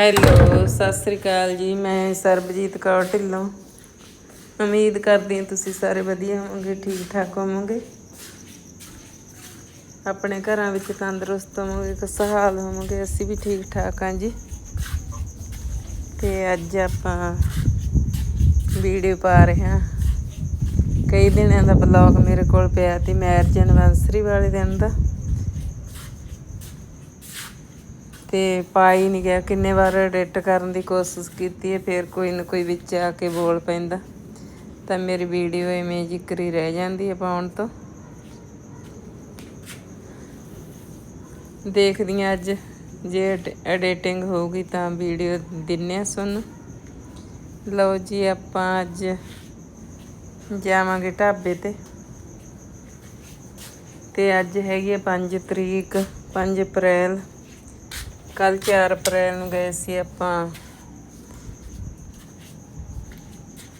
Hello, Sat Sri ਅਕਾਲ ਜੀ, ਮੈਂ ਸਰਬਜੀਤ ਕੌਰ ਢਿੱਲੋਂ। ਉਮੀਦ ਕਰਦੀ ਹਾਂ ਤੁਸੀਂ ਸਾਰੇ ਵਧੀਆ ਹੋਵੋਗੇ, ਠੀਕ ਠਾਕ ਹੋਵੋਗੇ। ਆਪਣੇ ਘਰਾਂ ਵਿੱਚ ਤੰਦਰੁਸਤ ਹੋਵੋਗੇ, ਖੁਸ਼ਹਾਲ ਹੋਵੋਗੇ, ਅਸੀਂ ਵੀ ਠੀਕ ਠਾਕ ਹਾਂ ਜੀ। ਤੇ ਅੱਜ ਆਪਾਂ ਵੀਡੀਓ ਪਾ ਰਹੇ ਹਾਂ। ਕਈ ਦਿਨਾਂ ਦਾ ਬਲੌਗ ਮੇਰੇ ਕੋਲ ਪਿਆ ਤੇ ਮੈਰਿਜ ਐਨਵਰਸਰੀ ਵਾਲੇ ਦਿਨ ਦਾ। ਤੇ ਪਾਈ ਨਹੀਂ ਗਿਆ। ਕਿੰਨੇ ਵਾਰ ਐਡਿਟ ਕਰਨ ਦੀ ਕੋਸ਼ਿਸ਼ ਕੀਤੀ ਹੈ, ਫਿਰ ਕੋਈ ਨਾ ਕੋਈ ਵਿੱਚ ਆ ਕੇ ਬੋਲ ਪੈਂਦਾ। ਤਾਂ ਮੇਰੀ ਵੀਡੀਓ ਇਵੇਂ ਜ਼ਿਕਰੀ ਰਹਿ ਜਾਂਦੀ ਹੈ ਪਾਉਣ ਤੋਂ। ਦੇਖਦੀ ਹਾਂ ਅੱਜ ਜੇ ਐਡੀਟਿੰਗ ਹੋਊਗੀ ਤਾਂ ਵੀਡੀਓ ਦਿੰਨੇ ਆ ਸੁਣ ਲਓ ਜੀ ਆਪਾਂ ਅੱਜ ਜਾਵਾਂਗੇ ਢਾਬੇ ਤੇ। ਤੇ ਅੱਜ ਹੈਗੀ ਹੈ 5 ਤਰੀਕ 5 ਅਪ੍ਰੈਲ। ਕੱਲ 4 ਅਪ੍ਰੈਲ ਨੂੰ ਗਏ ਸੀ ਆਪਾਂ।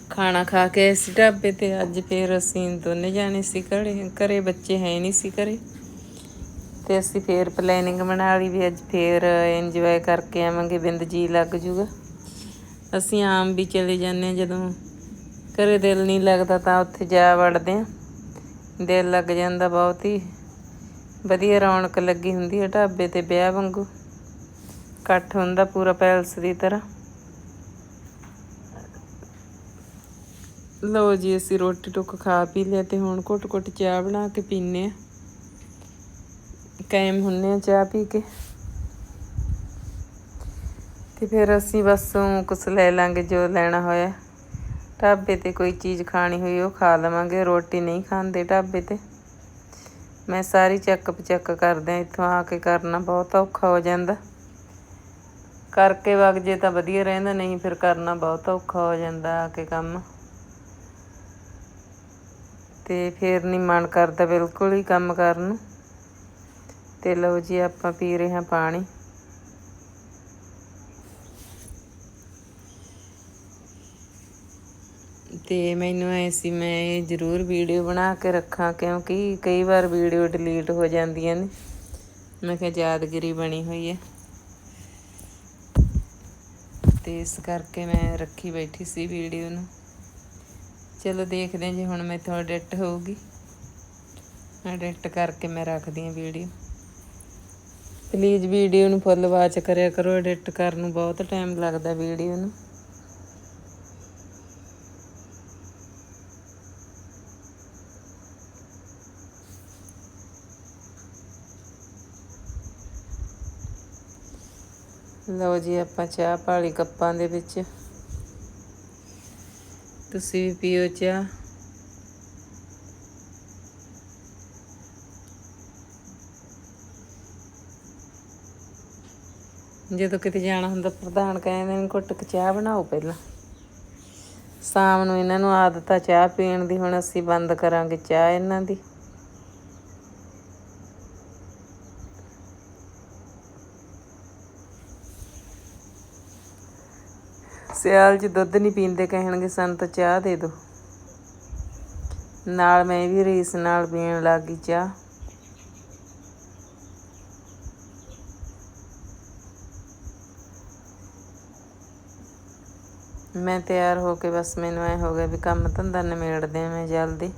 ਖਾਣਾ ਖਾ ਕੇ ਆਏ ਸੀ ਢਾਬੇ ਤੇ। ਅੱਜ ਫੇਰ ਅਸੀਂ ਦੋਨੇ ਜਾਣੇ ਸੀ ਘਰੇ। ਘਰੇ ਬੱਚੇ ਹੈ ਨਹੀਂ ਸੀ ਘਰੇ। ਤੇ ਅਸੀਂ ਫੇਰ ਪਲੈਨਿੰਗ ਬਣਾ ਲਈ ਵੀ ਅੱਜ ਫੇਰ ਇੰਜੋਏ ਕਰਕੇ ਆਵਾਂਗੇ, ਬਿੰਦ ਜੀ ਲੱਗ ਜੂਗਾ। ਅਸੀਂ ਆਮ ਵੀ ਚਲੇ ਜਾਂਦੇ ਹਾਂ ਜਦੋਂ ਘਰੇ ਦਿਲ ਨਹੀਂ ਲੱਗਦਾ ਤਾਂ ਉੱਥੇ ਜਾ ਵੜਦੇ ਆ ਦਿਲ ਲੱਗ ਜਾਂਦਾ ਬਹੁਤ ਹੀ। ਵਧੀਆ ਰੌਣਕ ਲੱਗੀ ਹੁੰਦੀ ਹੈ ਢਾਬੇ ਤੇ ਵਿਆਹ ਵਾਂਗੂ। ਇਕੱਠ ਹੁੰਦਾ ਪੂਰਾ ਪੈਲਸ ਦੀ ਤਰ੍ਹਾਂ। ਲਓ ਜੀ, ਅਸੀਂ ਰੋਟੀ ਟੁੱਕ ਖਾ ਪੀ ਲਿਆ ਤੇ ਹੁਣ ਘੁੱਟ ਘੁੱਟ ਚਾਹ ਬਣਾ ਕੇ ਪੀਨੇ ਆ ਕਾਇਮ ਹੁੰਨੇ ਆ ਚਾਹ ਪੀ ਕੇ। ਤੇ ਫਿਰ ਅਸੀਂ ਬਸ ਕੁਛ ਲੈ ਲਾਂਗੇ ਜੋ ਲੈਣਾ ਹੋਇਆ। ਢਾਬੇ ਤੇ ਕੋਈ ਚੀਜ਼ ਖਾਣੀ ਹੋਈ ਉਹ ਖਾ ਲਵਾਂਗੇ, ਰੋਟੀ ਨਹੀਂ ਖਾਂਦੇ ਢਾਬੇ ਤੇ। ਮੈਂ ਸਾਰੀ ਚੈੱਕ ਪਚੈੱਕ ਕਰਦਿਆਂ ਇੱਥੋਂ ਆ ਕੇ ਕਰਨਾ ਬਹੁਤ ਔਖਾ ਹੋ ਜਾਂਦਾ। ਕਰਕੇ ਵਗ ਜੇ ਤਾਂ ਵਧੀਆ ਰਹਿੰਦਾ, ਨਹੀਂ ਫਿਰ ਕਰਨਾ ਬਹੁਤ ਔਖਾ ਹੋ ਜਾਂਦਾ ਆ ਕੇ ਕੰਮ। ਤੇ ਫਿਰ ਨਹੀਂ ਮਨ ਕਰਦਾ ਬਿਲਕੁਲ ਹੀ ਕੰਮ ਕਰਨ। ਨੂੰ ਤੇ ਲਓ ਜੀ, ਆਪਾਂ ਪੀ ਰਹੇ ਹਾਂ ਪਾਣੀ। ਤੇ ਮੈਨੂੰ ਐ ਸੀ, ਮੈਂ ਇਹ ਜ਼ਰੂਰ ਵੀਡੀਓ ਬਣਾ ਕੇ ਰੱਖਾਂ, ਕਿਉਂਕਿ ਕਈ ਵਾਰ ਵੀਡੀਓ ਡਿਲੀਟ ਹੋ ਜਾਂਦੀਆਂ ਨੇ। ਮੈਂ ਕਿਹਾ ਯਾਦਗਿਰੀ ਬਣੀ ਹੋਈ ਹੈ। ਤੇ ਇਸ ਕਰਕੇ ਮੈਂ ਰੱਖੀ ਬੈਠੀ ਸੀ ਵੀਡੀਓ ਨੂੰ। ਚਲੋ ਦੇਖਦੇ ਹਾਂ ਜੀ ਹੁਣ ਮੈਥੋਂ ਐਡਿਟ ਹੋਊਗੀ। ਐਡਿਟ ਕਰਕੇ ਮੈਂ ਰੱਖਦੀ ਹਾਂ ਵੀਡੀਓ। ਪਲੀਜ਼ ਵੀਡੀਓ ਨੂੰ ਫੁੱਲ ਵਾਚ ਕਰਿਆ ਕਰੋ, ਐਡਿਟ ਕਰਨ ਨੂੰ ਬਹੁਤ ਟਾਈਮ ਲੱਗਦਾ ਵੀਡੀਓ ਨੂੰ। ਲਓ ਜੀ ਆਪਾਂ ਚਾਹ ਪਾਲੀ ਕੱਪਾਂ ਦੇ ਵਿੱਚ। ਤੁਸੀਂ ਵੀ ਪੀਓ ਚਾਹ। ਜਦੋਂ ਕਿਤੇ ਜਾਣਾ ਹੁੰਦਾ, ਪ੍ਰਧਾਨ ਕਹਿੰਦੇ ਨੇ ਘੁੱਟ ਕੇ ਚਾਹ ਬਣਾਓ ਪਹਿਲਾਂ। ਸ਼ਾਮ ਨੂੰ ਇਹਨਾਂ ਨੂੰ ਆਦਤ ਆ ਚਾਹ ਪੀਣ ਦੀ, ਹੁਣ ਅਸੀਂ ਬੰਦ ਕਰਾਂਗੇ ਚਾਹ ਇਹਨਾਂ ਦੀ। ਸਿਆਲ 'ਚ ਦੁੱਧ ਨਹੀਂ ਪੀਂਦੇ ਕਹਿਣਗੇ ਸਾਨੂੰ ਤਾਂ ਚਾਹ ਦੇ ਦਿਓ ਨਾਲ ਮੈਂ ਵੀ ਰੀਸ ਨਾਲ ਪੀਣ ਲੱਗ ਗਈ ਚਾਹ। ਮੈਂ ਤਿਆਰ ਹੋ ਕੇ ਬਸ ਮੈਨੂੰ ਐ ਹੋ ਗਿਆ ਵੀ ਕੰਮ ਧੰਦਾ ਨਿਮੇੜਦੇ ਆ ਮੈਂ ਜਲਦੀ।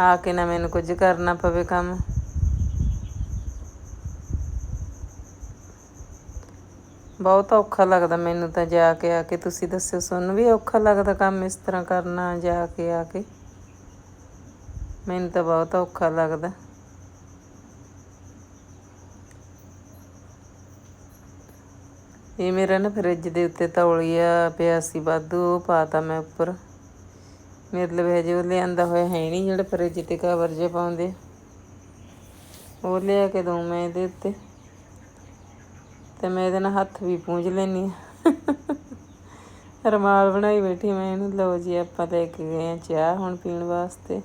ਆ ਕੇ ਨਾ ਮੈਨੂੰ ਕੁਝ ਕਰਨਾ ਪਵੇ ਕੰਮ। ਬਹੁਤ ਔਖਾ ਲੱਗਦਾ ਮੈਨੂੰ ਤਾਂ ਜਾ ਕੇ ਆ ਕੇ। ਤੁਸੀਂ ਦੱਸਿਓ, ਤੁਹਾਨੂੰ ਵੀ ਔਖਾ ਲੱਗਦਾ ਕੰਮ ਇਸ ਤਰ੍ਹਾਂ ਕਰਨਾ, ਜਾ ਕੇ, ਆ ਕੇ? ਮੈਨੂੰ ਤਾਂ ਬਹੁਤ ਔਖਾ ਲੱਗਦਾ। ਇਹ ਮੇਰਾ ਨਾ ਫਰਿੱਜ ਦੇ ਉੱਤੇ ਤੌਲੀਆ ਪਿਆ ਸੀ, ਵਾਧੂ, ਉਹ ਪਾਤਾ ਮੈਂ ਉੱਪਰ। ਮੇਰੇ ਲਈ ਹਜੇ ਉਹ ਲਿਆਂਦਾ ਹੋਇਆ ਹੈ ਨਹੀਂ, ਜਿਹੜਾ ਫਰਿੱਜ ਤੇ ਕਵਰ ਜੇ ਪਾਉਂਦੇ ਉਹ ਲਿਆ ਕੇ ਦਊਂ ਮੈਂ ਇਹਦੇ ਉੱਤੇ। ਤੇ ਮੈਂ ਇਹਦੇ ਨਾਲ ਹੱਥ ਵੀ ਪੂੰਝ ਲੈਣੀ ਰਮਾਲ ਬਣਾਈ ਬੈਠੀ ਮੈਂ ਇਹਨੂੰ। ਲਓ ਜੀ ਆਪਾਂ ਲੈ ਕੇ ਗਏ ਆ ਚਾਹ ਹੁਣ ਪੀਣ ਵਾਸਤੇ।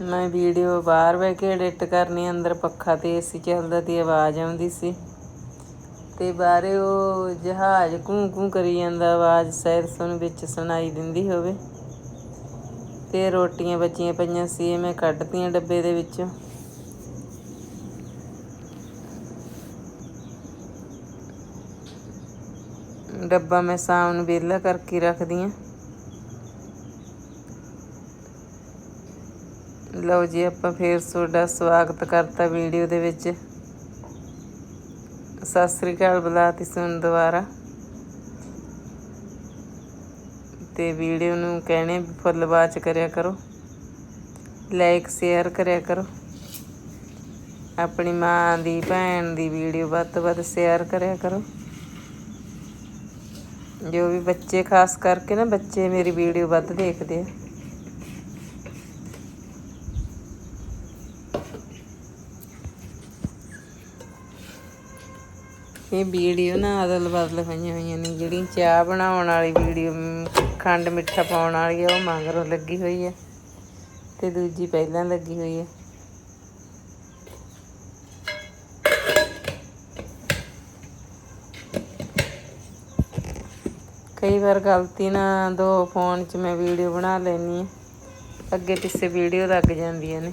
ਮੈਂ ਵੀਡੀਓ ਬਾਹਰ ਬਹਿ ਕੇ ਐਡਿਟ ਕਰਨੀ, ਅੰਦਰ ਪੱਖਾ ਤੇ ਏਸੀ ਚੱਲਦਾ ਤੇ ਆਵਾਜ਼ ਆਉਂਦੀ ਸੀ। ਤੇ ਬਾਹਰੇ ਉਹ ਜਹਾਜ਼ ਕੂੰ ਕੂੰ ਕਰੀ ਜਾਂਦਾ, ਆਵਾਜ਼ ਸ਼ਾਇਦ ਤੁਹਾਨੂੰ ਵਿੱਚ ਸੁਣਾਈ ਦਿੰਦੀ ਹੋਵੇ। ਤੇ ਰੋਟੀਆਂ ਬਚੀਆਂ ਪਈਆਂ ਸੀ, ਇਹ ਮੈਂ ਕੱਢਤੀਆਂ ਡੱਬੇ ਦੇ ਵਿੱਚੋਂ। ਡੱਬਾ ਮੈਂ ਸ਼ਾਮ ਨੂੰ ਵਿਹਲਾ ਕਰਕੇ ਰੱਖਦੀ ਹਾਂ ਲਓ ਜੀ, ਆਪਾਂ ਫੇਰ ਤੁਹਾਡਾ ਸਵਾਗਤ ਕਰਤਾ ਵੀਡੀਓ ਦੇ ਵਿੱਚ। ਸਤਿ ਸ੍ਰੀ ਅਕਾਲ, ਬੁਲਾਤੀ ਸੁਣ ਦੁਬਾਰਾ। ਤੇ ਵੀਡੀਓ ਨੂੰ ਕਹਿਣੇ, ਫੁੱਲ ਵਾਚ ਕਰਿਆ ਕਰੋ। ਲਾਈਕ, ਸ਼ੇਅਰ ਕਰਿਆ ਕਰੋ। ਆਪਣੀ ਮਾਂ ਦੀ, ਭੈਣ ਦੀ ਵੀਡੀਓ ਵੱਧ ਤੋਂ ਵੱਧ ਸ਼ੇਅਰ ਕਰਿਆ ਕਰੋ। ਜੋ ਵੀ ਬੱਚੇ, ਖਾਸ ਕਰਕੇ ਨਾ ਬੱਚੇ ਮੇਰੀ ਵੀਡੀਓ ਵੱਧ ਦੇਖਦੇ ਆ। ਇਹ ਵੀਡੀਓ ਨਾ ਅਦਲ ਬਦਲ ਹੋਈਆਂ ਹੋਈਆਂ ਨੇ, ਜਿਹੜੀ ਚਾਹ ਬਣਾਉਣ ਵਾਲੀ ਵੀਡੀਓ ਖੰਡ ਮਿੱਠਾ ਪਾਉਣ ਵਾਲੀ ਆ, ਉਹ ਮਗਰੋਂ ਲੱਗੀ ਹੋਈ ਹੈ ਤੇ ਦੂਜੀ ਪਹਿਲਾਂ ਲੱਗੀ ਹੋਈ ਹੈ ਕਈ ਵਾਰ ਗਲਤੀ ਨਾਲ ਦੋ ਫੋਨ 'ਚ ਮੈਂ ਵੀਡੀਓ ਬਣਾ ਲੈਣੀ ਆ, ਅੱਗੇ ਪਿੱਛੇ ਵੀਡੀਓ ਲੱਗ ਜਾਂਦੀਆਂ ਨੇ।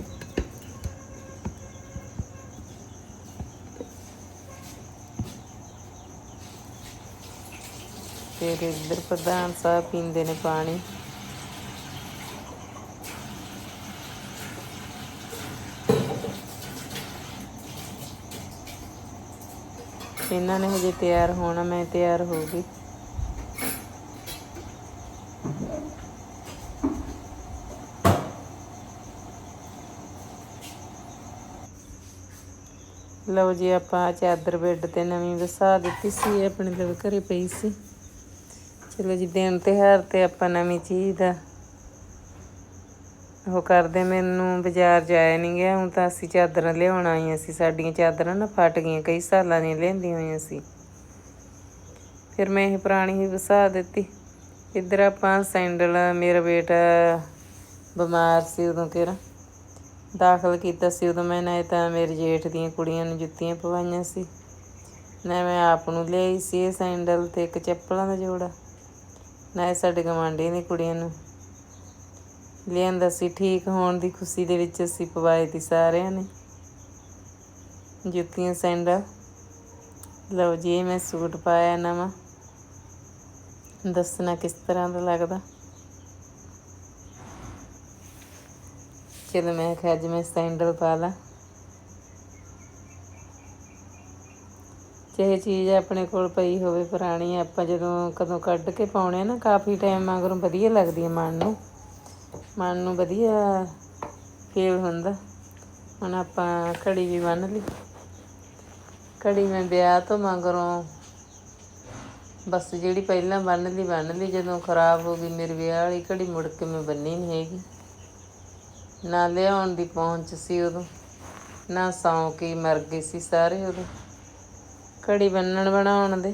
ਫਿਰ ਇੱਧਰ ਪ੍ਰਧਾਨ ਸਾਹਿਬ ਪੀਂਦੇ ਨੇ ਪਾਣੀ। ਇਹਨਾਂ ਨੇ ਹਜੇ ਤਿਆਰ ਹੋਣਾ, ਮੈਂ ਤਿਆਰ ਹੋ ਗਈ। ਲਓ ਜੀ, ਆਪਾਂ ਚਾਦਰ ਬੈੱਡ ਤੇ ਨਵੀਂ ਵਸਾ ਦਿੱਤੀ ਸੀ ਆਪਣੇ ਦੇ ਘਰੇ ਪਈ ਸੀ। ਚਲੋ ਜੀ, ਦਿਨ ਤਿਉਹਾਰ ਤੇ ਆਪਾਂ ਨਵੀਂ ਚੀਜ਼ ਦਾ ਉਹ ਕਰਦੇ। ਮੈਨੂੰ ਬਾਜ਼ਾਰ ਜਾਇਆ ਨਹੀਂ ਗਿਆ, ਹੁਣ ਤਾਂ ਅਸੀਂ ਚਾਦਰਾਂ ਲਿਆਉਣ ਆਈਆਂ ਸੀ। ਸਾਡੀਆਂ ਚਾਦਰਾਂ ਨਾ ਫਟ ਗਈਆਂ, ਕਈ ਸਾਲਾਂ ਦੀਆਂ ਲੈਂਦੀਆਂ ਹੋਈਆਂ ਸੀ। ਫਿਰ ਮੈਂ ਇਹ ਪੁਰਾਣੀ ਹੀ ਵਸਾ ਦਿੱਤੀ। ਇੱਧਰ ਆਪਾਂ ਸੈਂਡਲ, ਮੇਰਾ ਬੇਟਾ ਬਿਮਾਰ ਸੀ ਉਦੋਂ ਕਿਹੜਾ, ਦਾਖਲ ਕੀਤਾ ਸੀ ਉਦੋਂ ਮੈਂ ਨਾ ਤਾਂ ਮੇਰੇ ਜੇਠ ਦੀਆਂ ਕੁੜੀਆਂ ਨੂੰ ਜੁੱਤੀਆਂ ਪਵਾਈਆਂ ਸੀ। ਨਾ ਮੈਂ ਆਪ ਨੂੰ ਲਿਆਈ ਸੀ ਇਹ ਸੈਂਡਲ ਤੇ ਇੱਕ ਚੱਪਲਾਂ ਦਾ ਜੋੜਾ। ਨਾ ਇਹ ਸਾਡੇ ਗਵਾਂਢੀ ਦੀ ਕੁੜੀਆਂ ਨੂੰ। ਲਿਆਂਦਾ ਸੀ, ਠੀਕ ਹੋਣ ਦੀ ਖੁਸ਼ੀ ਦੇ ਵਿੱਚ ਅਸੀਂ ਪਵਾਏ ਤੀ ਸਾਰਿਆਂ ਨੇ। ਜੁੱਤੀਆਂ, ਸੈਂਡਲ। ਲਓ ਜੀ ਮੈਂ ਸੂਟ ਪਾਇਆ ਨਵਾਂ। ਦੱਸਣਾ ਕਿਸ ਤਰ੍ਹਾਂ ਦਾ ਲੱਗਦਾ। ਚਲੋ ਮੈਂ ਕਿਹਾ ਅੱਜ ਮੈਂ ਸੈਂਡਲ ਪਾ ਲਾਂ। ਚਾਹੇ ਚੀਜ਼ ਆਪਣੇ ਕੋਲ ਪਈ ਹੋਵੇ ਪੁਰਾਣੀ, ਆਪਾਂ ਜਦੋਂ ਕਦੋਂ ਕੱਢ ਕੇ ਪਾਉਣੇ ਆ ਨਾ, ਕਾਫੀ ਟਾਈਮ ਮਗਰੋਂ ਵਧੀਆ ਲੱਗਦੀ ਹੈ ਮਨ ਨੂੰ। ਮਨ ਨੂੰ ਵਧੀਆ ਫੀਲ ਹੁੰਦਾ। ਹੁਣ ਆਪਾਂ ਘੜੀ ਵੀ ਬੰਨ ਲਈ। ਘੜੀ ਮੈਂ ਵਿਆਹ ਤੋਂ ਮਗਰੋਂ ਬਸ ਜਿਹੜੀ ਪਹਿਲਾਂ ਬੰਨ ਲਈ ਬੰਨ ਲਈ। ਜਦੋਂ ਖਰਾਬ ਹੋ ਗਈ ਮੇਰੇ ਵਿਆਹ ਵਾਲੀ ਘੜੀ, ਮੁੜ ਕੇ ਮੈਂ ਬੰਨੀ ਨਹੀਂ ਹੈਗੀ। ਨਾ ਲਿਆਉਣ ਦੀ ਪਹੁੰਚ ਸੀ ਉਦੋਂ, ਨਾ ਸੌਂ ਕੇ ਮਰ ਗਏ ਸੀ ਸਾਰੇ ਉਦੋਂ। ਘੜੀ ਬੰਨਣ ਬਣਾਉਣ ਦੇ।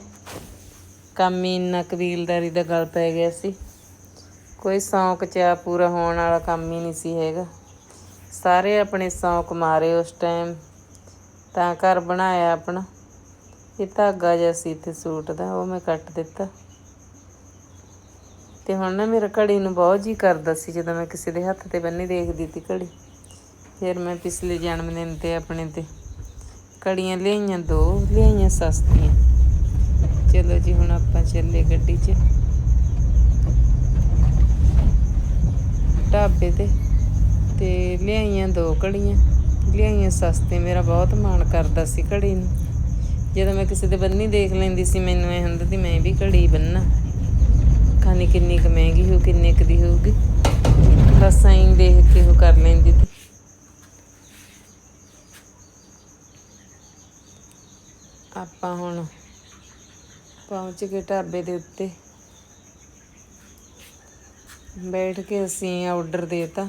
ਕੰਮ ਹੀ ਇੰਨਾ ਕਬੀਲਦਾਰੀ ਦਾ ਗਲ ਪੈ ਗਿਆ ਸੀ। ਕੋਈ ਸ਼ੌਂਕ ਚਾ ਪੂਰਾ ਹੋਣ ਵਾਲਾ ਕੰਮ ਹੀ ਨਹੀਂ ਸੀ ਹੈਗਾ। ਸਾਰੇ ਆਪਣੇ ਸ਼ੌਂਕ ਮਾਰੇ ਉਸ ਟਾਈਮ ਤਾਂ ਘਰ ਬਣਾਇਆ ਆਪਣਾ। ਇਹ ਧਾਗਾ ਜਿਹਾ ਸੀ ਇੱਥੇ ਸੂਟ ਦਾ, ਉਹ ਮੈਂ ਕੱਟ ਦਿੱਤਾ। ਤੇ ਹੁਣ ਨਾ ਮੇਰਾ ਘੜੀ ਨੂੰ ਬਹੁਤ ਜੀ ਕਰਦਾ ਸੀ, ਜਦੋਂ ਮੈਂ ਕਿਸੇ ਦੇ ਹੱਥ ਤੇ ਬੰਨੀ ਦੇਖਦੀ ਤੀ ਘੜੀ। ਫਿਰ ਮੈਂ ਪਿਛਲੇ ਜਨਮ ਦਿਨ ਤੇ ਆਪਣੇ ਤੇ ਘੜੀਆਂ ਲਿਆਈਆਂ, ਦੋ ਲਿਆਈਆਂ ਸਸਤੀਆਂ। ਚਲੋ ਜੀ, ਹੁਣ ਆਪਾਂ ਚੱਲੇ ਗੱਡੀ 'ਚ। ਢਾਬੇ ਤੇ। ਤੇ ਲਿਆਈਆਂ ਦੋ ਘੜੀਆਂ ਲਿਆਈਆਂ ਸਸਤੇ ਮੇਰਾ ਬਹੁਤ ਮਨ ਕਰਦਾ ਸੀ ਘੜੀ ਨੂੰ। ਜਦੋਂ ਮੈਂ ਕਿਸੇ ਦੇ ਬੰਨੀ ਦੇਖ ਲੈਂਦੀ ਸੀ, ਮੈਨੂੰ ਇਹ ਹੁੰਦਾ ਸੀ, ਮੈਂ ਵੀ ਘੜੀ ਬੰਨਾ। ਖਾਣੀ ਕਿੰਨੀ ਕੁ ਮਹਿੰਗੀ ਹੋ ਕਿੰਨੇ ਕੁ ਦੀ ਹੋਊਗੀ। ਬਸ ਐਂ ਦੇਖ ਕੇ ਉਹ ਕਰ ਲੈਂਦੀ ਤੇ ਆਪਾਂ ਹੁਣ ਪਹੁੰਚ ਗਏ ਢਾਬੇ ਦੇ ਉੱਤੇ। ਬੈਠ ਕੇ ਅਸੀਂ ਆਰਡਰ ਦੇਤਾ।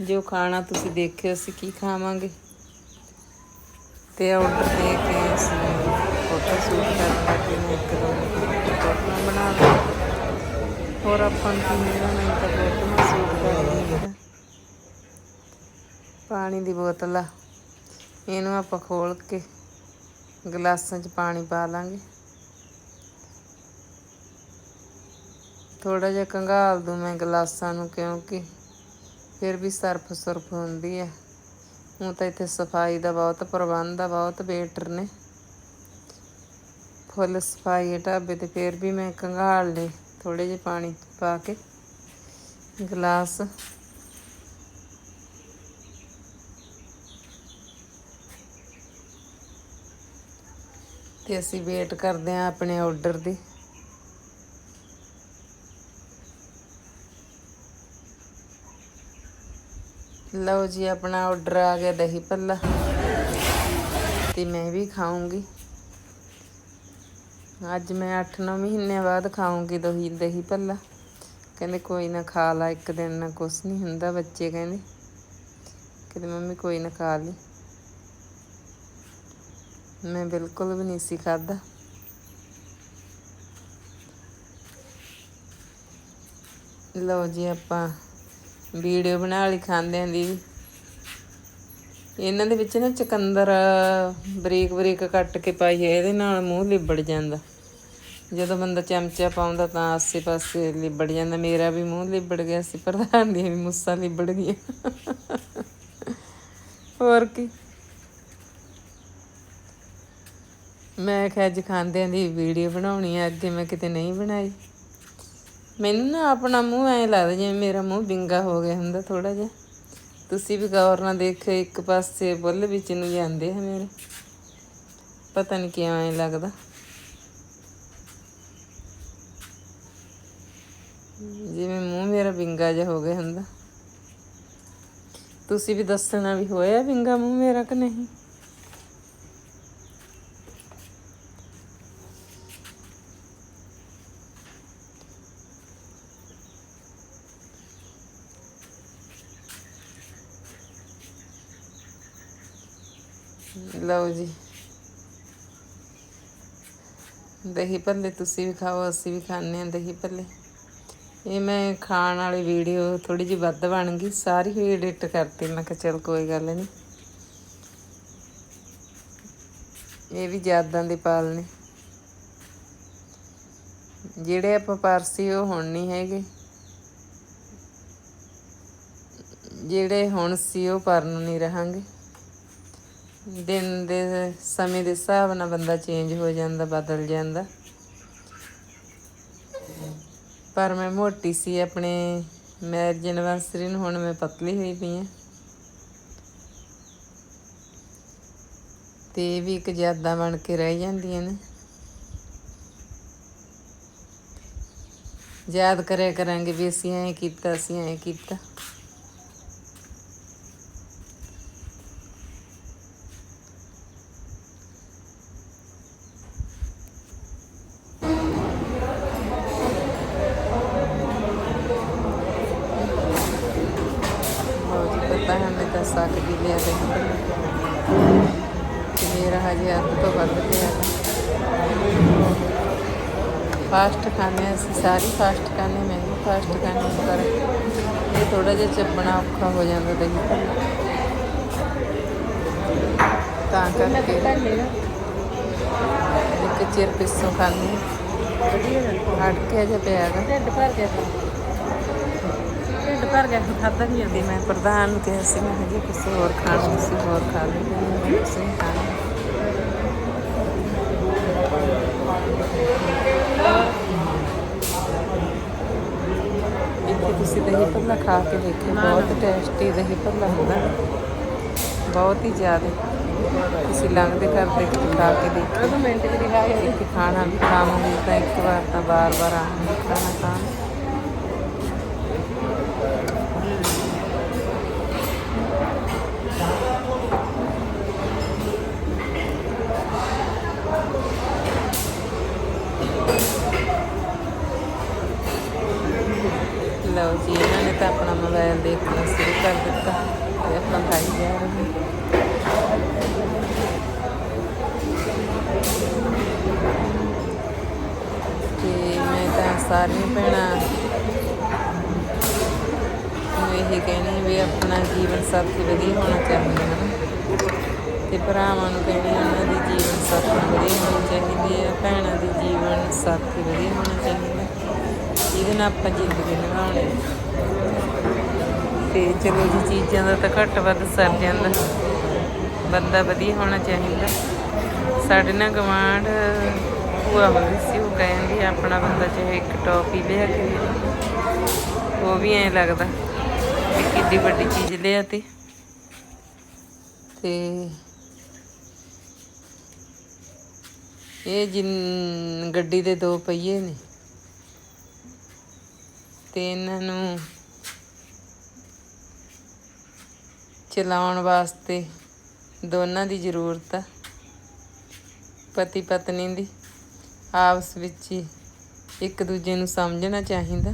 ਜੋ ਖਾਣਾ ਤੁਸੀਂ ਦੇਖਿਓ, ਅਸੀਂ ਕੀ ਖਾਵਾਂਗੇ? ਤੇ ਆਰਡਰ ਦੇ ਕੇ ਅਸੀਂ ਫੋਟੋ ਸ਼ੂਟ ਕਰਨ ਲੱਗੇ ਨੇ ਇੱਕ ਦੋ ਫੋਟੋਆਂ ਬਣਾ ਲਈ ਹੋਰ ਆਪਾਂ ਨੂੰ ਕੀ ਮਿਲਣਾ ਨਹੀਂ ਤਾਂ ਫੋਟੋਆਂ ਸ਼ੂਟ ਕਰ ਲਈਆਂ ਪਾਣੀ ਦੀ ਬੋਤਲ ਆ। ਇਹਨੂੰ ਆਪਾਂ ਖੋਲ ਕੇ ਗਲਾਸਾਂ 'ਚ ਪਾਣੀ ਪਾ ਲਾਂਗੇ। ਥੋੜਾ ਜਿਹਾ ਕੰਘਾਲ ਦੂੰ ਮੈਂ ਗਲਾਸਾਂ ਨੂੰ ਕਿਉਂਕਿ ਫਿਰ ਵੀ ਸਰਫ ਸੁਰਫ ਹੁੰਦੀ ਹੈ। ਹੁਣ ਤਾਂ ਇੱਥੇ ਸਫ਼ਾਈ ਦਾ ਬਹੁਤ ਪ੍ਰਬੰਧ ਆ, ਬਹੁਤ ਵੇਟਰ ਨੇ। ਫੁੱਲ ਸਫ਼ਾਈ ਹੈ ਢਾਬੇ ਤੇ ਫਿਰ ਵੀ ਮੈਂ ਕੰਘਾਲ ਲਏ ਥੋੜੇ ਜਿਹੇ ਪਾਣੀ ਪਾ ਕੇ ਗਲਾਸ ਤੇ ਅਸੀਂ ਵੇਟ ਕਰਦੇ ਹਾਂ ਆਪਣੇ ਆਰਡਰ ਦੀ। ਲਓ ਜੀ, ਆਪਣਾ ਆਰਡਰ ਆ ਗਿਆ ਦਹੀਂ ਭੱਲਾ। ਤੇ ਮੈਂ ਵੀ ਖਾਊਂਗੀ। ਅੱਜ ਮੈਂ 8-9 ਮਹੀਨਿਆਂ ਬਾਅਦ ਖਾਊਂਗੀ ਦਹੀਂ ਦਹੀਂ ਭੱਲਾ। ਕਹਿੰਦੇ ਕੋਈ ਨਾ ਖਾ ਲਾ, ਇੱਕ ਦਿਨ ਨਾ ਕੁਛ ਨਹੀਂ ਹੁੰਦਾ, ਬੱਚੇ ਕਹਿੰਦੇ। ਕਹਿੰਦੇ ਮੰਮੀ ਕੋਈ ਨਾ ਖਾ ਲਈ ਮੈਂ ਬਿਲਕੁਲ ਵੀ ਨਹੀਂ ਸੀ ਖਾਦਾ ਲਓ ਜੀ ਆਪਾਂ ਵੀਡੀਓ ਬਣਾ ਲਈ ਖਾਂਦਿਆਂ ਦੀ। ਇਹਨਾਂ ਦੇ ਵਿੱਚ ਨਾ ਚਕੰਦਰ ਬਰੀਕ ਬਰੀਕ ਕੱਟ ਕੇ ਪਾਈਏ ਇਹਦੇ ਨਾਲ ਮੂੰਹ ਲਿਬੜ ਜਾਂਦਾ। ਜਦੋਂ ਬੰਦਾ ਚਮਚਾ ਪਾਉਂਦਾ ਤਾਂ ਆਸੇ ਪਾਸੇ ਲਿਬੜ ਜਾਂਦਾ। ਮੇਰਾ ਵੀ ਮੂੰਹ ਲਿਬੜ ਗਿਆ ਸੀ, ਪ੍ਰਧਾਨ ਦੀਆਂ ਵੀ ਮੁੱਸਾਂ ਲਿਬੜ ਗਈਆਂ। ਹੋਰ ਕੀ? ਮੈਂ ਕਿਹਾ ਅੱਜ ਖਾਂਦਿਆਂ ਦੀ ਵੀਡੀਓ ਬਣਾਉਣੀ ਆ, ਅੱਗੇ ਮੈਂ ਕਿਤੇ ਨਹੀਂ ਬਣਾਈ। ਮੈਨੂੰ ਨਾ ਆਪਣਾ ਮੂੰਹ ਐਂ ਲੱਗਦਾ ਜਿਵੇਂ ਮੇਰਾ ਮੂੰਹ ਬਿੰਗਾ ਹੋ ਗਿਆ ਹੁੰਦਾ ਥੋੜਾ ਜਿਹਾ। ਤੁਸੀਂ ਵੀ ਗੌਰ ਨਾਲ ਦੇਖਿਓ, ਇੱਕ ਪਾਸੇ ਬੁੱਲ ਵਿੱਚ ਨੂੰ ਜਾਂਦੇ ਆ ਮੇਰੇ। ਪਤਾ ਨਹੀਂ ਕਿਉਂ ਐਂ ਲੱਗਦਾ। ਜਿਵੇਂ ਮੂੰਹ ਮੇਰਾ ਵਿੰਗਾ ਜਿਹਾ ਹੋ ਗਿਆ ਹੁੰਦਾ। ਤੁਸੀਂ ਵੀ ਦੱਸਣਾ ਵੀ ਹੋਇਆ ਵਿੰਗਾ ਮੂੰਹ ਮੇਰਾ ਕਿ ਨਹੀਂ? ਲਓ ਜੀ। ਦਹੀਂ ਭੱਲੇ ਤੁਸੀਂ ਵੀ ਖਾਓ, ਅਸੀਂ ਵੀ ਖਾਂਦੇ ਹਾਂ ਦਹੀਂ ਭੱਲੇ। ਇਹ ਮੈਂ ਖਾਣ ਵਾਲੀ ਵੀਡੀਓ ਥੋੜੀ ਜਿਹੀ ਵੱਧ ਬਣ ਗਈ, ਸਾਰੀ ਹੀ ਐਡਿਟ ਕਰਤੀ। ਮੈਂ ਕਿਹਾ ਚਲ ਕੋਈ ਗੱਲ ਨਹੀਂ। ਇਹ ਵੀ ਯਾਦਾਂ ਦੇ ਪਾਲ ਨੇ। ਜਿਹੜੇ ਆਪਾਂ ਪਾਰਸੀ ਉਹ ਹੁਣ ਨਹੀਂ ਹੈਗੇ। ਜਿਹੜੇ ਹੁਣ ਸੀ ਉਹ ਪਰ ਨੂੰ ਨਹੀਂ ਰਹਾਂਗੇ। ਦਿਨ ਦੇ ਸਮੇਂ ਦੇ ਹਿਸਾਬ ਨਾਲ ਬੰਦਾ ਚੇਂਜ ਹੋ ਜਾਂਦਾ, ਬਦਲ ਜਾਂਦਾ। ਪਰ ਮੈਂ ਮੋਟੀ ਸੀ, ਆਪਣੇ ਮੈਰਿਜ ਐਨਵਰਸਰੀ ਨੂੰ ਹੁਣ ਮੈਂ ਪਤਲੀ ਹੋਈ ਪਈ ਹਾਂ ਤੇ ਇਹ ਵੀ ਇੱਕ ਯਾਦਾਂ ਬਣ ਕੇ ਰਹਿ ਜਾਂਦੀਆਂ ਨੇ। ਯਾਦ ਕਰਿਆ ਕਰਾਂਗੇ ਵੀ ਅਸੀਂ ਐਂ ਕੀਤਾ, ਅਸੀਂ ਐਂ ਕੀਤਾ ਲਓ ਜੀ ਪਤਾ ਹੈ ਮੈਂ ਤਾਂ ਸੱਕ ਵੀ ਲਿਆ ਦੇ ਤੇ ਮੇਰਾ ਹਜੇ ਅੱਧ ਤੋਂ ਵੱਧ ਪਿਆ ਫਾਸਟ ਖਾਣੇ ਅਸੀਂ ਸਾਰੀ ਫਾਸਟ ਖਾਣੇ ਮੈਂ ਵੀ ਫਾਸਟ ਖਾਣੇ ਪਰ ਇਹ ਥੋੜਾ ਜਿਹਾ ਚੱਬਣਾ ਔਖਾ ਹੋ ਜਾਂਦਾ ਦਹੀਂ ਭੱਲਾ ਤਾਂ ਕਰਕੇ ਇੱਕ ਚਿਰ ਪਿੱਛੋਂ ਖਾਣੇ ਕੇ ਜਿਹਾ ਪਿਆ ਗਾ ਢਿੱਡ ਭਰ ਗਿਆ ਢਿੱਡ ਭਰ ਗਿਆ ਖਾਦਾ ਨਹੀਂ ਤੇ ਮੈਂ ਪ੍ਰਧਾਨ ਨੂੰ ਕਿਹਾ ਸੀ ਮੈਂ ਹਜੇ ਕਿਸੇ ਹੋਰ ਖਾਣਾ ਨੂੰ ਸੀ ਹੋਰ ਖਾ ਲਈ ਕਿਸੇ ਨੇ ਖਾਣਾ। ਇੱਥੇ ਤੁਸੀਂ ਦਹੀਂ ਭੱਲਾ ਖਾ ਕੇ ਦੇਖਿਓ ਬਹੁਤ ਟੇਸਟੀ ਦਹੀਂ ਭੱਲਾ ਹੁੰਦਾ। ਬਹੁਤ ਹੀ ਜ਼ਿਆਦਾ। ਤੁਸੀਂ ਲੰਘਦੇ ਕਰਦੇ ਕਿਤੇ ਖਾ ਕੇ ਦਿਖਾ। ਇੱਕ ਖਾਣਾ ਖਾਵਾਂਗੇ ਤਾਂ ਇੱਕ ਵਾਰ ਤਾਂ ਬਾਰ-ਬਾਰ ਆਵਾਂਗੇ ਖਾਣਾ ਖਾਣ। ਲਓ ਜੀ ਇਹਨਾਂ ਨੇ ਤਾਂ ਆਪਣਾ ਮੋਬਾਈਲ ਦੇਖਣਾ ਸ਼ੁਰੂ ਕਰ ਦਿੱਤਾ ਤੇ ਆਪਾਂ ਖਾਈ ਜਾ ਰਹੇ ਹਾਂ ਤੇ ਮੈਂ ਤਾਂ ਸਾਰੀਆਂ ਭੈਣਾਂ। ਨੂੰ ਇਹ ਕਹਿਣੀ ਵੀ ਆਪਣਾ ਜੀਵਨ ਸਾਥੀ ਵਧੀਆ ਹੋਣਾ ਚਾਹੀਦਾ ਹੈ ਤੇ ਭਰਾਵਾਂ ਨੂੰ ਕਹਿੰਦੇ ਆ ਉਹਨਾਂ ਦੀ ਜੀਵਨ ਸਾਥੀ ਵਧੀਆ ਹੋਣੀ ਚਾਹੀਦੀ ਹੈ, ਭੈਣਾਂ ਦੀ ਜੀਵਨ ਸਾਥੀ ਵਧੀਆ ਹੋਣਾ ਚਾਹੀਦਾ ਜਿਹਦੇ ਨਾਲ ਆਪਾਂ ਜ਼ਿੰਦਗੀ ਨਿਭਾਉਣੀ ਤੇ ਚਲੋ ਜੀ, ਚੀਜ਼ਾਂ ਦਾ ਤਾਂ ਘੱਟ ਵੱਧ ਸਰ ਜਾਂਦਾ। ਬੰਦਾ ਵਧੀਆ ਹੋਣਾ ਚਾਹੀਦਾ। ਸਾਡੇ ਨਾਲ ਗਵਾਂਢ ਭੂਆ ਹੁੰਦੀ ਸੀ, ਉਹ ਕਹਿੰਦੀ ਆਪਣਾ ਬੰਦਾ ਚਾਹੇ ਇੱਕ ਟੋਪੀ ਲਿਆ ਕੇ ਉਹ ਵੀ ਐਂ ਲੱਗਦਾ ਕਿ ਕਿੱਡੀ ਵੱਡੀ ਚੀਜ਼ ਲਿਆ ਤੇ ਤੇ ਇਹ ਜਿਨ, ਗੱਡੀ ਦੇ ਦੋ ਪਹੀਏ ਨੇ। ਤੇ ਇਹਨਾਂ ਨੂੰ ਚਲਾਉਣ ਵਾਸਤੇ ਦੋਨਾਂ ਦੀ ਜ਼ਰੂਰਤ ਆ ਪਤੀ ਪਤਨੀ ਦੀ। ਆਪਸ ਵਿੱਚ ਹੀ ਇੱਕ ਦੂਜੇ ਨੂੰ ਸਮਝਣਾ ਚਾਹੀਦਾ,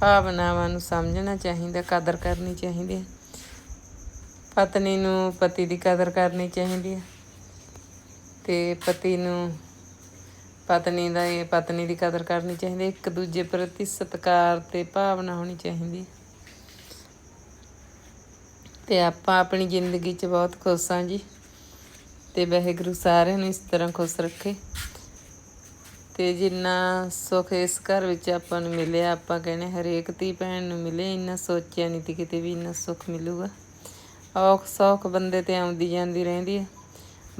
ਭਾਵਨਾਵਾਂ ਨੂੰ ਸਮਝਣਾ ਚਾਹੀਦਾ, ਕਦਰ ਕਰਨੀ ਚਾਹੀਦੀ ਹੈ। ਪਤਨੀ ਨੂੰ ਪਤੀ ਦੀ ਕਦਰ ਕਰਨੀ ਚਾਹੀਦੀ ਹੈ ਤੇ ਪਤੀ ਨੂੰ ਪਤਨੀ ਦਾ ਇਹ ਪਤਨੀ ਦੀ ਕਦਰ ਕਰਨੀ ਚਾਹੀਦੀ ਹੈ। ਇੱਕ ਦੂਜੇ ਪ੍ਰਤੀ ਸਤਿਕਾਰ ਤੇ ਭਾਵਨਾ ਹੋਣੀ ਚਾਹੀਦੀ ਹੈ। ਤੇ ਆਪਾਂ ਆਪਣੀ ਜ਼ਿੰਦਗੀ 'ਚ ਬਹੁਤ ਖੁਸ਼ ਹਾਂ ਜੀ। ਤੇ ਵਾਹਿਗੁਰੂ ਸਾਰਿਆਂ ਨੂੰ ਇਸ ਤਰ੍ਹਾਂ ਖੁਸ਼ ਰੱਖੇ। ਤੇ ਜਿੰਨਾ ਸੁੱਖ ਇਸ ਘਰ ਵਿੱਚ ਆਪਾਂ ਨੂੰ ਮਿਲਿਆ, ਆਪਾਂ ਕਹਿੰਦੇ ਹਰੇਕ ਧੀ ਭੈਣ ਨੂੰ ਮਿਲੇ, ਇੰਨਾ ਸੋਚਿਆ ਨਹੀਂ ਸੀ ਕਿਤੇ ਵੀ ਇੰਨਾ ਸੁੱਖ ਮਿਲੂਗਾ। ਔਖ ਸੌਖ ਬੰਦੇ ਤੇ ਆਉਂਦੀ ਜਾਂਦੀ ਰਹਿੰਦੀ ਹੈ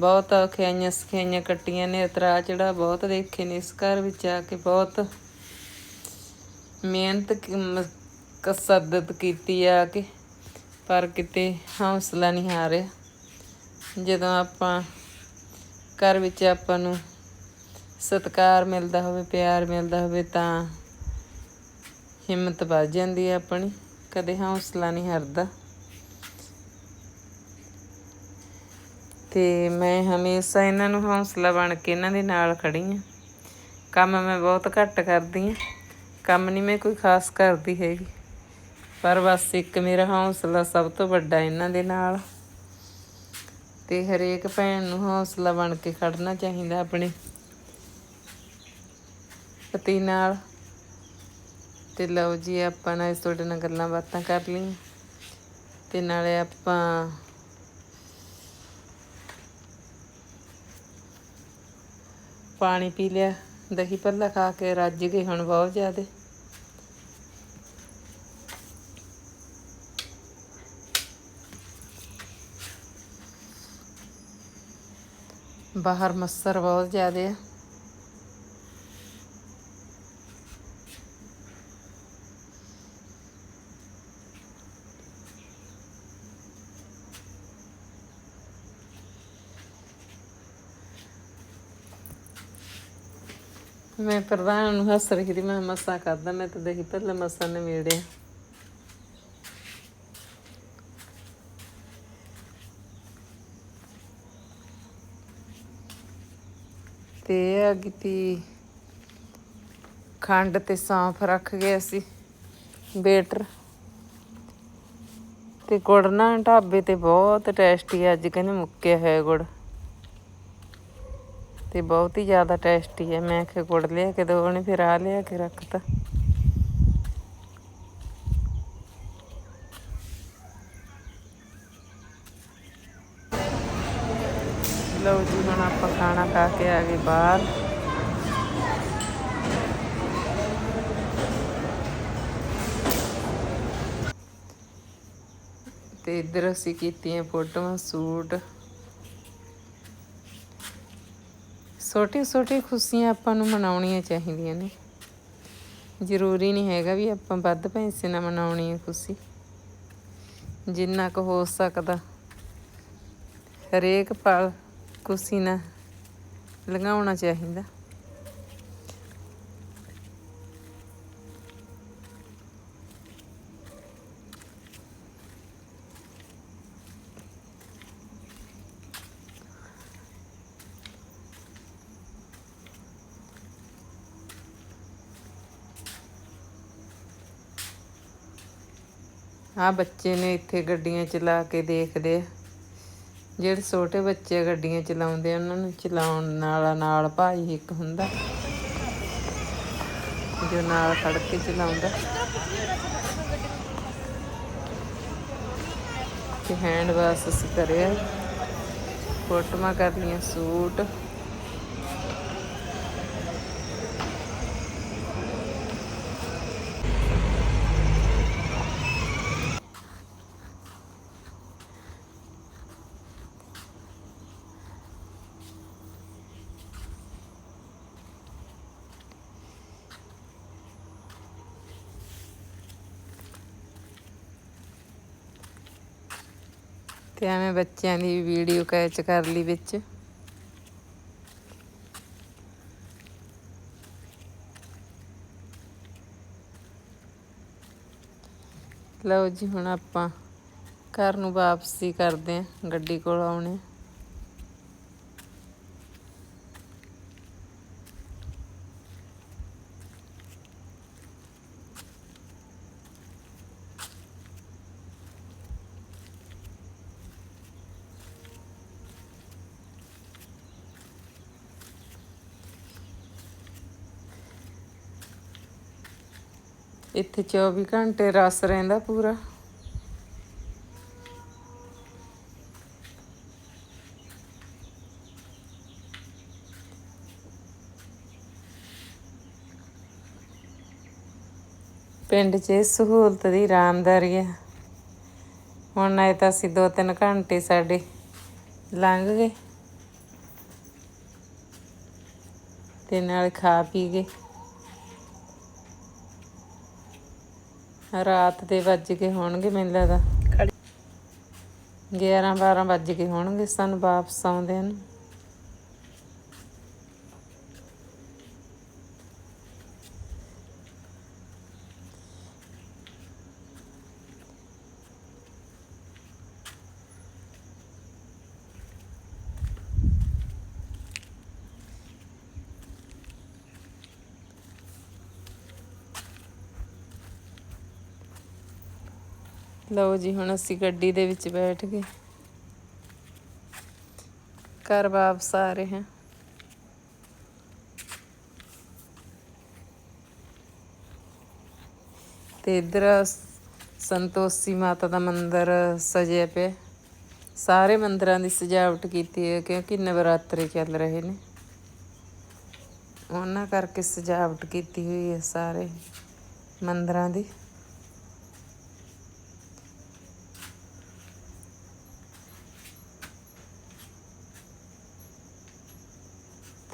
ਬਹੁਤ ਔਖਿਆਈਆਂ ਸਖਿਆਈਆਂ ਕੱਟੀਆਂ ਨੇ ਉਤਰਾ ਚੜਾ ਬਹੁਤ ਦੇਖੇ ਨੇ ਇਸ ਘਰ ਵਿੱਚ ਆ ਕੇ ਬਹੁਤ ਮਿਹਨਤ ਕੀ- ਕਸਰਤ ਕੀਤੀ ਆ ਕੇ, ਪਰ ਕਿਤੇ ਹੌਸਲਾ ਨਹੀਂ ਹਾਰਿਆ। ਜਦੋਂ ਆਪਾਂ ਘਰ ਵਿੱਚ ਆਪਾਂ ਨੂੰ ਸਤਿਕਾਰ ਮਿਲਦਾ ਹੋਵੇ, ਪਿਆਰ ਮਿਲਦਾ ਹੋਵੇ ਤਾਂ ਹਿੰਮਤ ਵੱਧ ਜਾਂਦੀ ਹੈ ਆਪਣੀ। ਕਦੇ ਹੌਸਲਾ ਨਹੀਂ ਹਰਦਾ। ਤੇ ਮੈਂ ਹਮੇਸ਼ਾ ਇਹਨਾਂ ਨੂੰ ਹੌਸਲਾ ਬਣ ਕੇ ਇਹਨਾਂ ਦੇ ਨਾਲ ਖੜੀ ਹਾਂ ਕੰਮ ਮੈਂ ਬਹੁਤ ਘੱਟ ਕਰਦੀ ਹਾਂ ਕੰਮ ਨਹੀਂ ਮੈਂ ਕੋਈ ਖਾਸ ਕਰਦੀ ਹੈਗੀ। ਪਰ ਬਸ ਇੱਕ ਮੇਰਾ ਹੌਸਲਾ ਸਭ ਤੋਂ ਵੱਡਾ ਇਹਨਾਂ ਦੇ ਨਾਲ। ਤੇ ਹਰੇਕ ਭੈਣ ਨੂੰ ਹੌਸਲਾ ਬਣ ਕੇ ਖੜਨਾ ਚਾਹੀਦਾ ਆਪਣੇ ਪਤੀ ਨਾਲ। ਤੇ ਲਓ ਜੀ, ਆਪਾਂ ਨਾਲ ਤੁਹਾਡੇ ਨਾਲ ਗੱਲਾਂ ਬਾਤਾਂ ਕਰ ਲਈਆਂ। ਤੇ ਨਾਲੇ ਆਪਾਂ ਪਾਣੀ ਪੀ ਲਿਆ, ਦਹੀਂ ਭੱਲਾ ਖਾ ਕੇ ਰੱਜ ਗਏ ਹੁਣ ਬਹੁਤ ਜ਼ਿਆਦੇ। ਬਾਹਰ ਮੱਸਰ ਬਹੁਤ ਜ਼ਿਆਦੇ ਆ। ਮੈਂ ਪ੍ਰਧਾਨ ਨੂੰ ਹੱਸ ਰਹੀ ਦੀ ਮੈਂ ਮੱਸਾ ਕਰਦਾ ਮੈਂ ਤਾਂ ਦਹੀਂ ਭੱਲਾ ਮੱਸਾ ਨਵੇੜਿਆ ਤੇ ਇਹ ਆ ਕੀਤੀ ਖੰਡ ਤੇ ਸੌਂਫ ਰੱਖ ਗਏ ਅਸੀਂ ਬੇਟਰ। ਤੇ ਗੁੜ ਨਾ ਢਾਬੇ ਤੇ ਬਹੁਤ ਟੇਸਟੀ ਅੱਜ ਕਹਿੰਦੇ ਮੁੱਕਿਆ ਹੋਇਆ ਗੁੜ। ਤੇ ਬਹੁਤ ਹੀ ਜ਼ਿਆਦਾ ਟੇਸਟੀ ਹੈ। ਮੈਂ ਕਿਹਾ ਗੁੜ ਲਿਆ ਕੇ ਦੋ, ਉਹਨੇ ਫਿਰ ਆ ਲਿਆ ਕੇ ਰੱਖਤਾ। ਲਓ ਜੀ, ਹੁਣ ਆਪਾਂ ਖਾਣਾ ਖਾ ਕੇ ਆ ਗਏ ਬਾਹਰ। ਤੇ ਇੱਧਰ ਅਸੀਂ ਕੀਤੀਆਂ ਫੋਟੋਆਂ, ਸੂਟ। ਛੋਟੀ ਛੋਟੀ ਖੁਸ਼ੀਆਂ ਆਪਾਂ ਨੂੰ ਮਨਾਉਣੀਆਂ ਚਾਹੀਦੀਆਂ ਨੇ। ਜ਼ਰੂਰੀ ਨਹੀਂ ਹੈਗਾ ਵੀ ਆਪਾਂ ਵੱਧ ਪੈਸੇ ਨਾਲ ਮਨਾਉਣੀ ਹੈ ਖੁਸ਼ੀ। ਜਿੰਨਾ ਕੁ ਹੋ ਸਕਦਾ, ਹਰੇਕ ਪਲ ਖੁਸ਼ੀ ਨਾਲ ਲੰਘਾਉਣਾ ਚਾਹੀਦਾ। ਆ ਬੱਚੇ ਨੇ ਇੱਥੇ ਗੱਡੀਆਂ ਚਲਾ ਕੇ ਦੇਖਦੇ ਆ। ਜਿਹੜੇ ਛੋਟੇ ਬੱਚੇ ਗੱਡੀਆਂ ਚਲਾਉਂਦੇ ਆ, ਉਹਨਾਂ ਨੂੰ ਚਲਾਉਣ ਨਾਲ ਨਾਲ ਭਾਈ ਇੱਕ ਹੁੰਦਾ। ਜੋ ਨਾਲ ਖੜ ਕੇ ਚਲਾਉਂਦਾ। ਤੇ ਹੈਂਡ ਵਾਸ਼ ਅਸੀਂ ਕਰਿਆ। ਫੋਟੋਆਂ ਕਰ ਲਈਆਂ ਸੂਟ। ਤੇ ਐਵੇਂ ਬੱਚਿਆਂ ਦੀ ਵੀਡੀਓ ਕੈਚ ਕਰ ਲਈ ਵਿੱਚ। ਲਓ ਜੀ, ਹੁਣ ਆਪਾਂ ਘਰ ਨੂੰ ਵਾਪਸੀ ਕਰਦੇ ਆਂ ਗੱਡੀ ਕੋਲ ਆਉਣੇ ਇੱਥੇ 24 ਘੰਟੇ ਰਸ ਰਹਿੰਦਾ ਪੂਰਾ। ਪਿੰਡ 'ਚ ਸਹੂਲਤ ਦੀ ਆਰਾਮਦਾਰੀ ਹੈ ਹੁਣ ਨਹੀਂ ਤਾਂ ਅਸੀਂ ਦੋ ਤਿੰਨ ਘੰਟੇ ਸਾਡੇ ਲੰਘ ਗਏ। ਤੇ ਨਾਲ ਖਾ ਪੀ ਗਏ। ਰਾਤ ਦੇ ਵੱਜ ਗਏ ਹੋਣਗੇ ਮੈਨੂੰ ਲੱਗਦਾ। 11 12 ਵੱਜ ਗਏ ਹੋਣਗੇ ਸਾਨੂੰ ਵਾਪਸ ਆਉਂਦੇ ਨੂੰ। ਲਓ ਜੀ, ਹੁਣ ਅਸੀਂ ਗੱਡੀ ਦੇ ਵਿੱਚ ਬੈਠ ਗਏ। ਘਰ ਵਾਪਸ ਆ ਰਹੇ ਹਾਂ। ਤੇ ਇਧਰ ਸੰਤੋਸ਼ੀ ਮਾਤਾ ਦਾ ਮੰਦਿਰ ਸਜਿਆ ਪਿਆ। ਸਾਰੇ ਮੰਦਿਰਾਂ ਦੀ ਸਜਾਵਟ ਕੀਤੀ ਹੈ, ਕਿਉਂਕਿ ਨਵਰਾਤਰੇ ਚੱਲ ਰਹੇ ਨੇ। ਉਹਨਾਂ ਕਰਕੇ ਸਜਾਵਟ ਕੀਤੀ ਹੋਈ ਹੈ ਸਾਰੇ ਮੰਦਿਰਾਂ ਦੀ।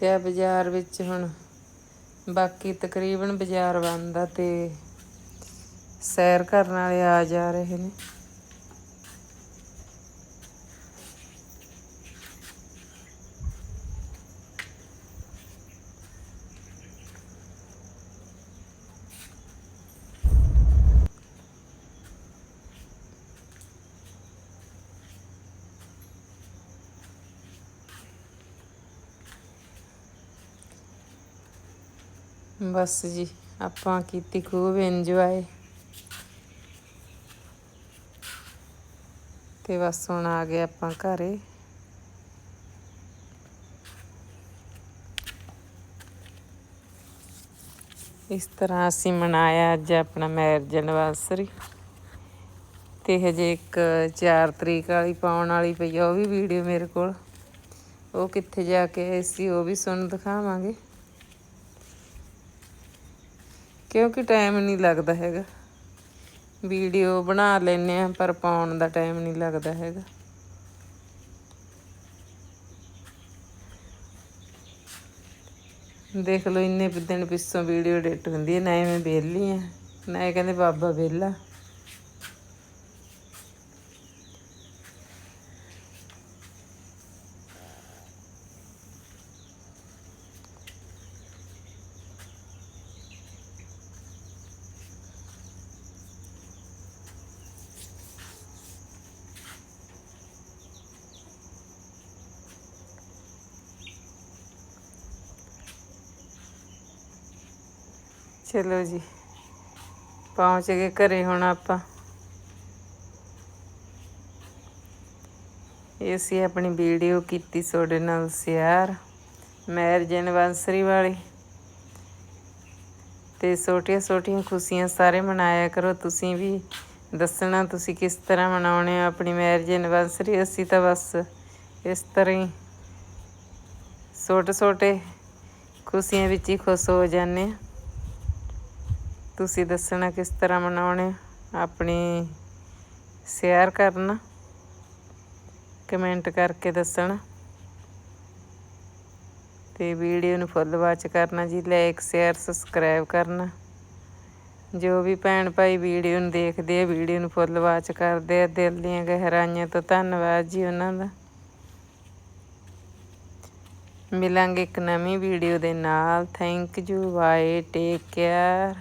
ਤੇ ਬਾਜ਼ਾਰ ਵਿੱਚ ਹੁਣ। ਬਾਕੀ ਤਕਰੀਬਨ ਬਾਜ਼ਾਰ ਬੰਦ ਆ ਤੇ ਸੈਰ ਕਰਨ ਵਾਲੇ ਆ ਜਾ ਰਹੇ ਨੇ। ਬਸ ਜੀ, ਆਪਾਂ ਕੀਤੀ ਖੂਬ ਇੰਜੋਏ ਤੇ ਬਸ ਹੁਣ ਆ ਗਏ ਆਪਾਂ ਘਰੇ। ਇਸ ਤਰ੍ਹਾਂ ਅਸੀਂ ਮਨਾਇਆ ਅੱਜ ਆਪਣਾ ਮੈਰਿਜ ਐਨਵਰਸਰੀ ਤੇ ਹਜੇ ਇੱਕ 4 ਤਰੀਕ ਵਾਲੀ ਪਾਉਣ ਵਾਲੀ ਪਈ ਆ, ਉਹ ਵੀ ਵੀਡੀਓ ਮੇਰੇ ਕੋਲ। ਉਹ ਕਿੱਥੇ ਜਾ ਕੇ ਆਏ ਸੀ, ਉਹ ਵੀ ਸੁਣ ਦਿਖਾਵਾਂਗੇ। ਕਿਉਂਕਿ ਟਾਈਮ ਨਹੀਂ ਲੱਗਦਾ ਹੈਗਾ। ਵੀਡੀਓ ਬਣਾ ਲੈਨੇ ਆ ਪਰ ਪਾਉਣ ਦਾ ਟਾਈਮ ਨਹੀਂ ਲੱਗਦਾ ਹੈਗਾ। ਦੇਖ ਲਓ, ਇੰਨੇ ਦਿਨ ਪਿੱਛੋਂ ਵੀਡੀਓ ਐਡਿਟ ਹੁੰਦੀ ਹੈ, ਨਾ ਮੈਂ ਵਿਹਲੀ ਆ ਨਾ ਇਹ ਕਹਿੰਦੇ ਬਾਬਾ ਵਿਹਲਾ। ਚਲੋ ਜੀ। ਪਹੁੰਚ ਗਏ ਘਰੇ ਹੁਣ ਆਪਾਂ। ਇਹ ਸੀ ਆਪਣੀ ਵੀਡੀਓ ਕੀਤੀ ਤੁਹਾਡੇ ਨਾਲ ਸ਼ੇਅਰ। ਮੈਰਿਜ ਐਨਵਰਸਰੀ ਵਾਲੀ। ਤੇ ਛੋਟੀਆਂ ਛੋਟੀਆਂ ਖੁਸ਼ੀਆਂ ਸਾਰੇ ਮਨਾਇਆ ਕਰੋ। ਤੁਸੀਂ ਵੀ ਦੱਸਣਾ ਤੁਸੀਂ ਕਿਸ ਤਰ੍ਹਾਂ ਮਨਾਉਣੇ ਹੋ ਆਪਣੀ ਮੈਰਿਜ ਐਨਵਰਸਰੀ ਅਸੀਂ ਤਾਂ ਬਸ ਇਸ ਤਰ੍ਹਾਂ ਹੀ ਛੋਟੇ ਛੋਟੇ ਖੁਸ਼ੀਆਂ ਵਿੱਚ ਹੀ ਖੁਸ਼ ਹੋ ਜਾਂਦੇ ਹਾਂ। ਤੁਸੀਂ ਦੱਸਣਾ ਕਿਸ ਤਰ੍ਹਾਂ ਮਨਾਉਣੇ ਆਪਣੀ ਸ਼ੇਅਰ ਕਰਨਾ, ਕਮੈਂਟ ਕਰਕੇ ਦੱਸਣਾ। ਤੇ ਵੀਡੀਓ ਨੂੰ ਫੁੱਲ ਵਾਚ ਕਰਨਾ ਜੀ ਲਾਈਕ ਸ਼ੇਅਰ ਸਬਸਕ੍ਰਾਈਬ ਕਰਨਾ। ਜੋ ਵੀ ਭੈਣ ਭਾਈ ਵੀਡੀਓ ਨੂੰ ਦੇਖਦੇ ਆ, ਵੀਡੀਓ ਨੂੰ ਫੁੱਲ ਵਾਚ ਕਰਦੇ ਆ, ਦਿਲ ਦੀਆਂ ਗਹਿਰਾਈਆਂ ਤੋਂ ਧੰਨਵਾਦ ਜੀ ਉਹਨਾਂ ਦਾ। ਮਿਲਾਂਗੇ ਇੱਕ ਨਵੀਂ ਵੀਡੀਓ ਦੇ ਨਾਲ। Thank you bye take care